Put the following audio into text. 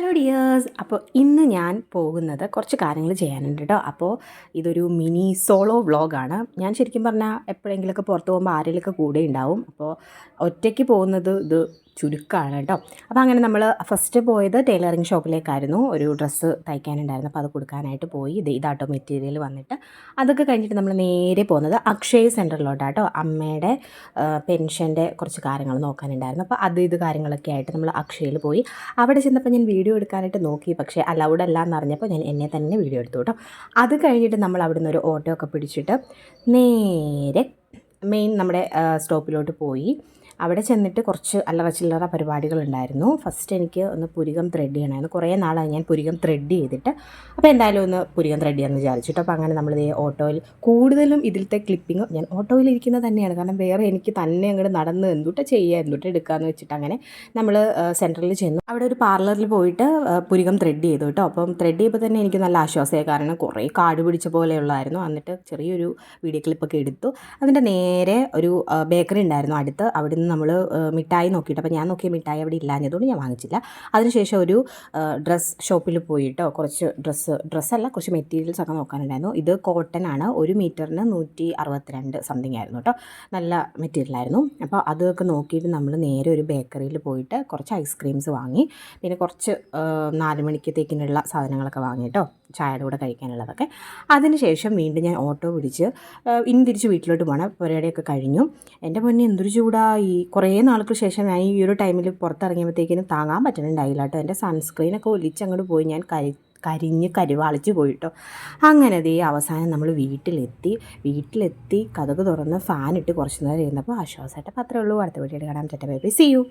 Hello dears. അപ്പോൾ ഇന്ന് ഞാൻ പോകുന്നത് കുറച്ച് കാര്യങ്ങൾ ചെയ്യാനുണ്ട് കേട്ടോ അപ്പോൾ ഇതൊരു മിനി സോളോ വ്ളോഗാണ്. ഞാൻ ശരിക്കും പറഞ്ഞാൽ എപ്പോഴെങ്കിലുമൊക്കെ പുറത്ത് പോകുമ്പോൾ ആരെങ്കിലുമൊക്കെ കൂടെ ഉണ്ടാവും. അപ്പോൾ ഒറ്റയ്ക്ക് പോകുന്നത് ഇത് ചുരുക്കമാണ് കേട്ടോ. അപ്പോൾ അങ്ങനെ നമ്മൾ ഫസ്റ്റ് പോയത് ടൈലറിങ് ഷോപ്പിലേക്കായിരുന്നു ഒരു ഡ്രസ്സ് തയ്ക്കാനുണ്ടായിരുന്നു. അപ്പോൾ അത് കൊടുക്കാനായിട്ട് പോയി. ഇത് ഇതാട്ടോ മെറ്റീരിയൽ വന്നിട്ട്. അതൊക്കെ കഴിഞ്ഞിട്ട് നമ്മൾ നേരെ പോകുന്നത് അക്ഷയ് സെന്ററിലോട്ടാട്ടോ അമ്മയുടെ പെൻഷന്റെ കുറച്ച് കാര്യങ്ങൾ നോക്കാനുണ്ടായിരുന്നു. അപ്പോൾ അത് ഇത് കാര്യങ്ങളൊക്കെ ആയിട്ട് നമ്മൾ അക്ഷയയിൽ പോയി. അവിടെ ചെന്നപ്പോൾ ഞാൻ വീഡിയോ എടുക്കാനായിട്ട് നോക്കി. പക്ഷേ അലൗഡ് അല്ല എന്നറിഞ്ഞപ്പോൾ ഞാൻ എന്നെ തന്നെ വീഡിയോ എടുത്തു കേട്ടോ. അത് കഴിഞ്ഞിട്ട് നമ്മൾ അവിടെ നിന്ന് ഒരു ഓട്ടോ ഒക്കെ പിടിച്ചിട്ട് നേരെ മെയിൻ നമ്മുടെ സ്റ്റോപ്പിലോട്ട് പോയി. അവിടെ ചെന്നിട്ട് കുറച്ച് അല്ലറ ചില്ലറ പരിപാടികളുണ്ടായിരുന്നു. ഫസ്റ്റ് എനിക്ക് ഒന്ന് പുരികം ത്രെഡ് ചെയ്യണമായിരുന്നു. കുറേ നാളായി ഞാൻ പുരികം ത്രെഡ് ചെയ്തിട്ട്. അപ്പോൾ എന്തായാലും ഒന്ന് പുരികം ത്രെഡ് ചെയ്യാമെന്ന് വിചാരിച്ചിട്ട് അപ്പോൾ അങ്ങനെ നമ്മളിത് ഓട്ടോയിൽ കൂടുതലും ഇതിലത്തെ ക്ലിപ്പിംഗ് ഞാൻ ഓട്ടോയിൽ ഇരിക്കുന്നത് തന്നെയാണ്. കാരണം വേറെ എനിക്ക് തന്നെ അങ്ങോട്ട് നടന്ന് എന്തുട്ട് ചെയ്യുക എന്തുട്ട് എടുക്കാമെന്ന് വെച്ചിട്ട് അങ്ങനെ നമ്മൾ സെൻട്രലിൽ ചെന്നു. അവിടെ ഒരു പാർലറിൽ പോയിട്ട് പുരികം ത്രെഡ് ചെയ്തു കേട്ടോ. അപ്പം ത്രെഡ് ചെയ്യുമ്പോൾ തന്നെ എനിക്ക് നല്ല ആശ്വാസമായി കാരണം കുറേ കാട് പിടിച്ച പോലെയുള്ളായിരുന്നു. എന്നിട്ട് ചെറിയൊരു വീഡിയോ ക്ലിപ്പൊക്കെ എടുത്തു. അതിന്റെ നേരെ ഒരു ബേക്കറി ഉണ്ടായിരുന്നു അടുത്ത്. അവിടെ നിന്ന് നമ്മൾ മിഠായി നോക്കിയിട്ട്. അപ്പോൾ ഞാൻ നോക്കിയ മിഠായി അവിടെ ഇല്ലാഞ്ഞതുകൊണ്ട് ഞാൻ വാങ്ങിച്ചില്ല. അതിനുശേഷം ഒരു ഡ്രസ്സ് ഷോപ്പിൽ പോയിട്ടോ കുറച്ച് ഡ്രസ്സ് ഡ്രസ്സല്ല കുറച്ച് മെറ്റീരിയൽസ് ഒക്കെ നോക്കാനുണ്ടായിരുന്നു. ഇത് കോട്ടൺ ആണ്. ഒരു മീറ്ററിന് നൂറ്റി അറുപത്തിരണ്ട് സംതിങ് ആയിരുന്നു കേട്ടോ. നല്ല മെറ്റീരിയൽ ആയിരുന്നു. അപ്പോൾ അതൊക്കെ നോക്കിയിട്ട് നമ്മൾ നേരെ ഒരു ബേക്കറിയിൽ പോയിട്ട് കുറച്ച് ഐസ്ക്രീംസ് വാങ്ങി. പിന്നെ കുറച്ച് നാല് മണിക്കത്തേക്കിനുള്ള സാധനങ്ങളൊക്കെ വാങ്ങി കേട്ടോ. ചായയുടെ കൂടെ കഴിക്കാനുള്ളതൊക്കെ. അതിനുശേഷം വീണ്ടും ഞാൻ ഓട്ടോ പിടിച്ച് ഇനി തിരിച്ച് വീട്ടിലോട്ട് പോകണം പരിപാടിയൊക്കെ കഴിഞ്ഞു. എന്റെ മുന്നേ എന്തൊരു ചൂടാ. ഈ കുറേ നാൾക്ക് ശേഷം ഞാൻ ഈ ഒരു ടൈമിൽ പുറത്തിറങ്ങിയപ്പോഴത്തേക്കിനും താങ്ങാൻ പറ്റുന്നുണ്ടായില്ല കേട്ടോ. എന്റെ സൺസ്ക്രീനൊക്കെ ഒലിച്ചങ്ങോട്ട് പോയി. ഞാൻ കരി കരിഞ്ഞ് കരിവാളിച്ച് പോയിട്ടോ. അങ്ങനെ അതേ അവസാനം നമ്മൾ വീട്ടിലെത്തി. വീട്ടിലെത്തി കഥക് തുറന്ന് ഫാനിട്ട് കുറച്ച് നേരം ഇരുന്നപ്പോൾ ആശ്വാസമായിട്ട് അത്രേ ഉള്ളൂ. അടുത്ത വീട്ടിൽ കാണാൻ ബൈ ബൈ. C U